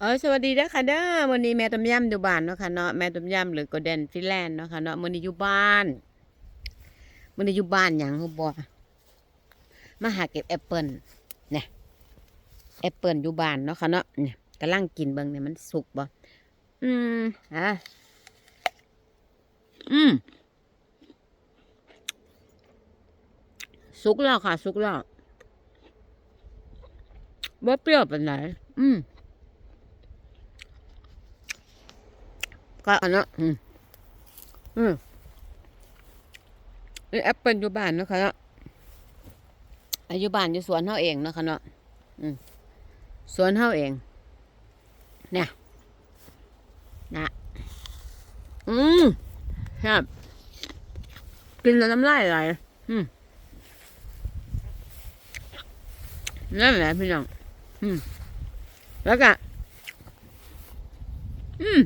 เออสวัสดีเด้อค่ะเด้อวันนี้แม่ต้มยำอยู่บ้านเนาะค่ะเนาะแม่ต้มยำหรือโกลเด้นฟิแลนด์เนาะค่ะเนาะมื้อนี้อยู่บ้านมื้อนี้อยู่บ้านหยังฮู้บ่มาหาเก็บแอปเปิลเนี่ยแอปเปิลอยู่บ้านเนาะค่ะเนาะเนี่ยกำลังกินเบิ่งเนี่ยมันสุกบ่อืมอะอืมสุกแล้วค่ะ สุกแล้วบ่เปรี้ยวเปานไหนอืม ก็อันนั้นอืมอืมนี่แอปเปิลอยู่บ้านนะคะเนาะอายุบ้านอยู่สวนเฮาเองนะคะเนาะอืมสวนเฮาเอง เนี่ย นะ อืมครับกินแล้วน้ำลายไหลอืมนั่นแหละพี่น้อง อืมแล้วก็อืม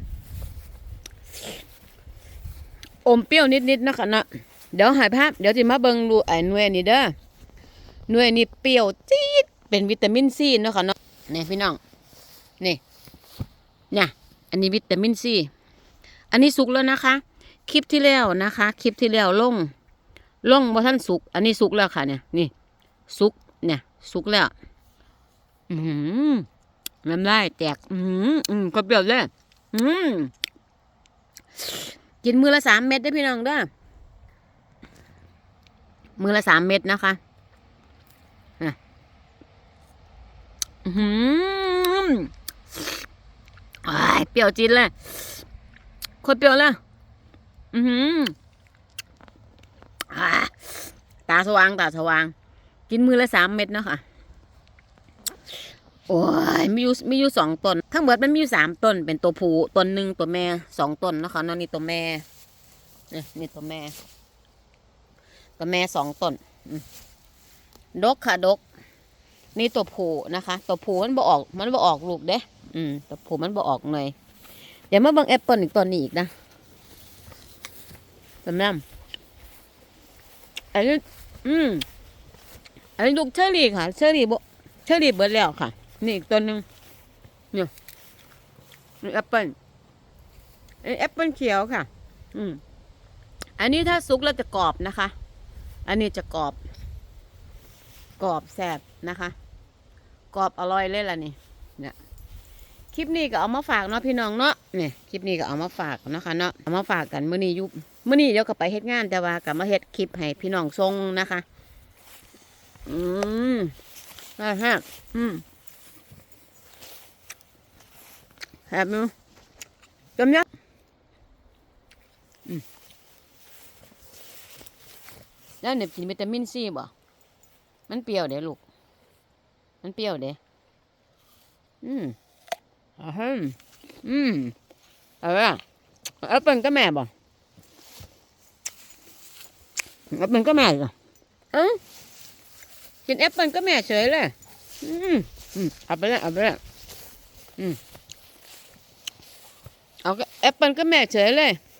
อ มเปรี้ยวนิดๆนะคะนะเดี๋ยวหายภาพเดี๋ยวจะมาเบิงดูไอ้หน่วยนี่เด้อหน่วยนี่เปรี้ยวจี๊ดเป็นวิตามินซีนะคะเนาะนี่พี่น้องนี่เนี่ยอันนี้วิตามินซีอันนี้สุกแล้วนะคะ คลิปที่แล้วนะคะ คลิปที่แล้วลงลงบ่ท่านสุก อันนี้สุกแล้วค่ะเนี่ยนี่สุกเนี่ยสุกแล้ว อืมน้ำลายแตก อืมอืมก็เปรี้ยวเลยอืม กินมือละสามเม็ดได้พี่น้องเด้อมือละสามเม็ดนะคะอะอื้อหืมอ้ยเปรี้ยวจีนเลยโคตรเปรี้ยวเลยอือหือตาสว่างตาสว่าง กินมือละสามเม็ดนะค่ะ โอ้ยมีอยู่มีอยู่สองต้นทั้งหมดมันมีอยู่สามต้นเป็นตัวผู้ต้นหนึ่งตัวแม่สองต้นนะคะนาะนี่ตัวแม่นี่นี่ตัวแม่ ตัวแม่สองต้นดกค่ะดก นี่ตัวผู้นะคะ ตัวผู้มันบ่ออก มันบ่ออกลูกเด้ อืมตัวผู้มันบ่ออกหน่อยเดี๋ยวมาบิ่งแอปเปิลอีกต้นนี้อีกนะจำนำอันนี้อืมอันนี้ลูกเชอรี่ค่ะ เชอรี่บ่เชอรี่เบิดแล้วค่ะ นี่อีกต้นหนึ่งเนี่ยนี่แอปเปิลนี่แอปเปิลเขียวค่ะ อืมอันนี้ถ้าสุกแล้วจะกรอบนะคะ อันนี้จะกรอบ กรอบแซ่บนะคะ กรอบอร่อยเลยล่ะนี่ เนี่ยคลิปนี้ก็เอามาฝากเนาะพี่น้องเนาะเนี่ยคลิปนี้ก็เอามาฝากนะคะเนาะเอามาฝากกันมื้อนี้ยุบมื้อนี้เดี๋ยวก็ไปเฮ็ดงานแต่ว่าก็มาเฮ็ดคลิปให้พี่น้องทรงนะคะ อืมอ่าฮะอืม แฮบมั้ยจำยักอืมแล้วเนี่ยกินวิตามินซีบ่มันเปรี้ยวเด้ลูก มันเปรี้ยวเด้อืมอ่าฮะอืมเอาละแอปเปิลก็แม่บ่แอปเปิลก็แม่เหรอเอ้ากินแอปเปิลก็แม่เฉยเลยอืมอืมเอาไปเลยเอาไปเลยอืม เอาแอปเปิลก็แม่เฉยเลย